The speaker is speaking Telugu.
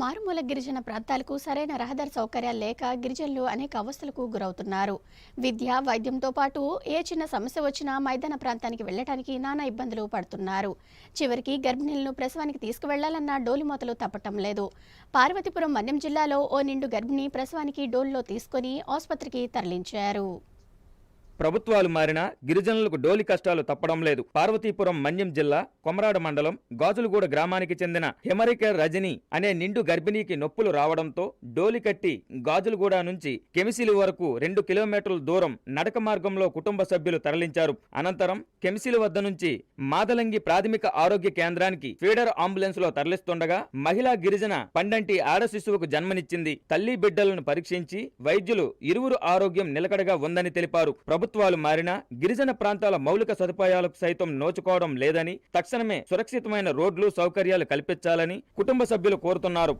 మారుమూల గిరిజన ప్రాంతాలకు సరైన రహదారి సౌకర్యాలు లేక గిరిజనులు అనేక అవస్థలకు గురవుతున్నారు. విద్య వైద్యంతో పాటు ఏ చిన్న సమస్య వచ్చినా మైదాన ప్రాంతానికి వెళ్ళడానికి నానా ఇబ్బందులు పడుతున్నారు. చివరికి గర్భిణీలను ప్రసవానికి తీసుకువెళ్ళాలన్న డోలిమోతలు తప్పటం లేదు. పార్వతీపురం మన్యం జిల్లాలో ఓ నిండు గర్భిణి ప్రసవానికి డోల్లో తీసుకొని ఆసుపత్రికి తరలించారు. ప్రభుత్వాలు మారినా గిరిజనులకు డోలి కష్టాలు తప్పడం లేదు. పార్వతీపురం మన్యం జిల్లా కొమరాడ మండలం గాజులగూడ గ్రామానికి చెందిన హెమరిక రజని అనే నిండు గర్భిణీకి నొప్పులు రావడంతో డోలి కట్టి గాజులగూడ నుంచి కెమిసిలి వరకు రెండు కిలోమీటర్ల దూరం నడక మార్గంలో కుటుంబ సభ్యులు తరలించారు. అనంతరం కెమిసిలి వద్ద నుంచి మాదలంగి ప్రాథమిక ఆరోగ్య కేంద్రానికి ఫీడర్ అంబులెన్స్లో తరలిస్తుండగా మహిళా గిరిజన పండంటి ఆడ శిశువుకు జన్మనిచ్చింది. తల్లి బిడ్డలను పరీక్షించి వైద్యులు ఇరువురు ఆరోగ్యం నిలకడగా ఉందని తెలిపారు. ప్రభుత్వాలు మారినా గిరిజన ప్రాంతాల మౌలిక సదుపాయాలకు సైతం నోచుకోవడం లేదని తక్షణమే సురక్షితమైన రోడ్లు సౌకర్యాలు కల్పించాలని కుటుంబ సభ్యులు కోరుతున్నారు.